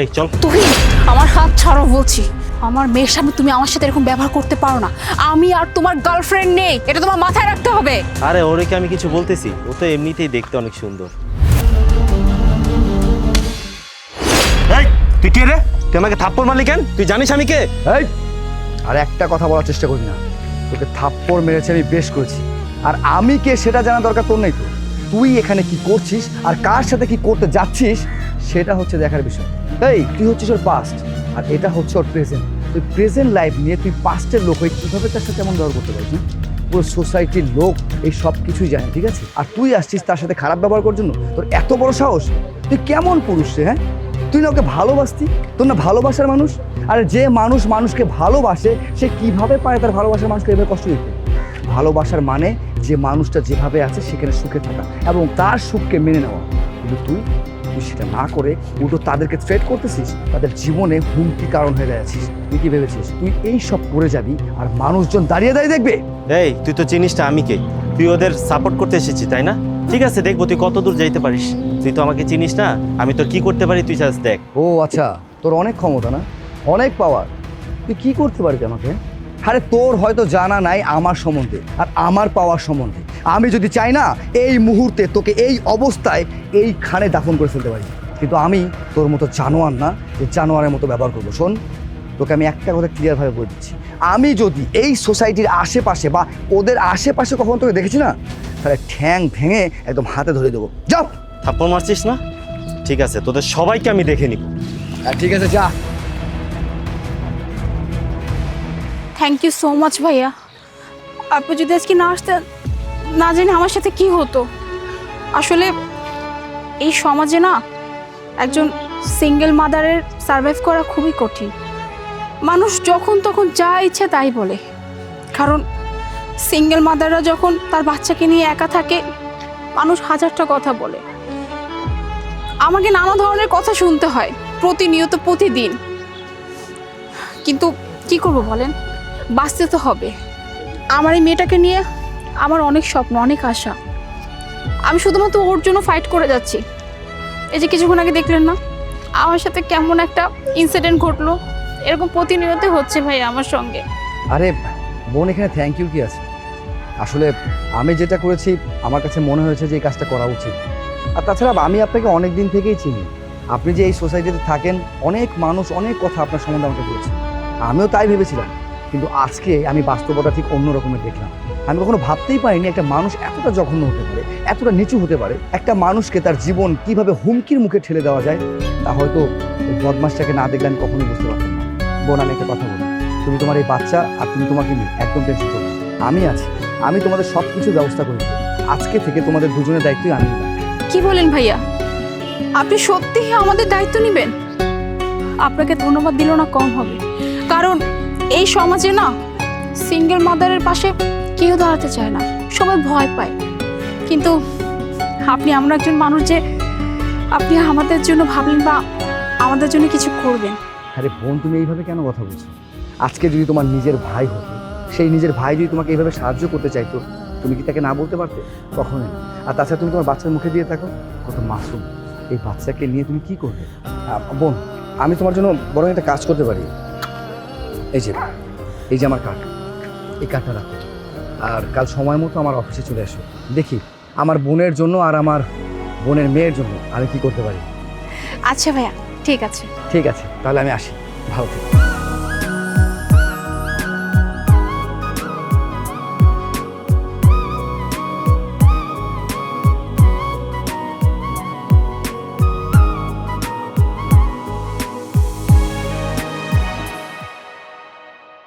এই চল। তুই আমার হাত ছাড়ো বলছি। আমার মেয়ের সামনে তুমি আমার সাথে এরকম ব্যবহার করতে পারো না। আমি আর তোমার গার্লফ্রেন্ড নেই। এটা তোমার মাথায় রাখতে হবে। আরে ওরে কি আমি কিছু বলতেছি? ও তো এমনিতেই দেখতে অনেক সুন্দর। এই তুই কে রে? তুই আমাকে থাপ্পড় মারলি কেন? তুই জানিস আমি কে? এই আর একটা কথা বলার চেষ্টা করি না। তোকে থাপ্পড় মেরেছে আমি বেশ করেছি। আর আমি কে সেটা জানা দরকার তোর নেই তো। তুই এখানে কি করছিস? আর কার সাথে কি করতে যাচ্ছিস? সেটা হচ্ছে দেখার বিষয়। এই, তুই হচ্ছিস ওর পাস্ট আর এটা হচ্ছে ওর প্রেজেন্ট তুই প্রেজেন্ট লাইফ নিয়ে তুই পাস্টের লোক হয়ে কীভাবে তার সাথে এমন ব্যবহার করতে পারিস পুরো সোসাইটির লোক এই সব কিছুই জানে, ঠিক আছে? আর তুই আসছিস তার সাথে খারাপ ব্যবহার করার জন্য? তোর এত বড় সাহস? তুই কেমন পুরুষ রে হ্যাঁ? তুই না ওকে ভালোবাসতি? তোর না ভালোবাসার মানুষ? আর যে মানুষ মানুষকে ভালোবাসে, সে কীভাবে পারে তার ভালোবাসার মানুষকে এভাবে কষ্ট দিতে? ভালোবাসার মানে যে মানুষটা যেভাবে আছে সেখানে সুখে থাকা এবং তার সুখকে মেনে নেওয়া। কিন্তু তুই তুই সেটা না করে উল্টো তাদেরকে থ্রেট করতেছিস তাদের জীবনে হুমকি কারণ হয়ে যাচ্ছিস তুই কি ভেবেছিস? তুই এই সব করে যাবি আর মানুষজন দাঁড়িয়ে দাঁড়িয়ে দেখবে? এই তুই তো চিনিস না আমি কে। তুই ওদের সাপোর্ট করতে এসেছিস তাই না? ঠিক আছে দেখব তুই কত দূর যাইতে পারিস। তুই তো আমাকে চিনিস না আমি তোর কি করতে পারি তুই জাস্ট দেখ। ও আচ্ছা তোর অনেক ক্ষমতা না? অনেক পাওয়ার তুই কি করতে পারবি আমাকে? আরে তোর হয়তো জানা নাই আমার সম্বন্ধে আর আমার পাওয়ার সম্বন্ধে। আমি যদি চাই না এই মুহূর্তে তোকে এই অবস্থায় এইখানে দাফন করে ফেলতে পারি। কিন্তু আমি তোর মতো জানোয়ার না যে জানোয়ারের মতো ব্যবহার করব। শোন তোকে আমি একটা কথা ক্লিয়ারভাবে বলে দিচ্ছি। আমি যদি এই সোসাইটির আশেপাশে বা ওদের আশেপাশে কখনো তোকে দেখেছি না তাহলে ঠ্যাং ভেঙে একদম হাতে ধরে দেবো। যাও থাপ্পড় মারছিস না? ঠিক আছে তোদের সবাইকে আমি দেখে নিব। হ্যাঁ, ঠিক আছে যা। থ্যাংক ইউ সো মাচ ভাইয়া। আপনি যদি আজকে না আসতেন না জানি আমার সাথে কি হতো? আসলে এই সমাজে না একজন সিঙ্গেল মাদারের সার্ভাইভ করা খুবই কঠিন। মানুষ যখন তখন যা ইচ্ছে তাই বলে। কারণ সিঙ্গেল মাদাররা যখন তার বাচ্চাকে নিয়ে একা থাকে, মানুষ হাজারটা কথা বলে। আমাকে নানা ধরনের কথা শুনতে হয়, প্রতিনিয়ত, প্রতিদিন। কিন্তু কি করব বলেন? বাঁচতে তো হবে। আমার এই মেয়েটাকে নিয়ে আমার অনেক স্বপ্ন, অনেক আশা। আমি শুধুমাত্র ওর জন্য ফাইট করে যাচ্ছি। এই যে কিছুক্ষণ আগে দেখলেন না, আমার সাথে কেমন একটা ইনসিডেন্ট ঘটলো, এরকম প্রতিনিয়ত হচ্ছে ভাই আমার সঙ্গে। আরে, বোন, এখানে থ্যাংক ইউ কি আছে? আসলে আমি যেটা করেছি, আমার কাছে মনে হয়েছে যে এই কাজটা করা উচিত। আর তাছাড়া আমি আপনাকে অনেক দিন থেকেই চিনি। আপনি যে এই সোসাইটিতে থাকেন, অনেক মানুষ, অনেক কথা আপনার সম্বন্ধে আমাকে বলেছে আমিও তাই ভেবেছিলাম। কিন্তু আজকে আমি বাস্তবতা ঠিক অন্য রকমের দেখলাম। আমি কখনো ভাবতেই পারিনি একটা মানুষ এতটা জঘন্য হতে পারে, এতটা নিচু হতে পারে, একটা মানুষকে তার জীবন কীভাবে হুমকির মুখে ঠেলে দেওয়া যায়, তা হয়তো বদমাসটাকে না দেখলে আমি কখনোই বুঝতে পারতাম না। বোন, আমি একটা কথা বলি। তুমি তোমার এই বাচ্চা আর তুমি তোমাকে নিয়ে একদম টেনশন করবে আমি আছি। আমি তোমাদের সব কিছু ব্যবস্থা করে আজকে থেকে তোমাদের দুজনের দায়িত্বই আমি কি বলেন ভাইয়া? আপনি সত্যিই আমাদের দায়িত্ব নেবেন? আপনাকে ধন্যবাদ দিল না কম হবে। কারণ এই সমাজে না সিঙ্গেল মাদারের পাশে কেউ দাঁড়াতে চায় না, সবাই ভয় পায়। কিন্তু আপনি আমরা একজন মানুষ যে আপনি আমাদের জন্য ভাবলেন বা আমাদের জন্য কিছু করবেন। আরে বোন, তুমি এইভাবে কেন কথা বলছো? আজকে যদি তোমার নিজের ভাই হতো, সেই নিজের ভাই যদি তোমাকে এইভাবে সাহায্য করতে চাইতো, তুমি কি তাকে না বলতে পারতে? কখনোই। আর তাছাড়া তুমি তোমার বাচ্চার মুখে দিয়ে থাকো, কত মাসুম। এই বাচ্চাকে নিয়ে তুমি কি করবে? বোন, আমি তোমার জন্য বরং একটা কাজ করতে পারি। এই যে এই যে আমার কার্ড এই কার্ডটা রাখো। আর কাল সময় মতো আমার অফিসে চলে আসো। দেখি আমার বোনের জন্য আর আমার বোনের মেয়ের জন্য আমি কি করতে পারি? আচ্ছা ভাইয়া ঠিক আছে। ঠিক আছে তাহলে আমি আসি। ভালো থেকো।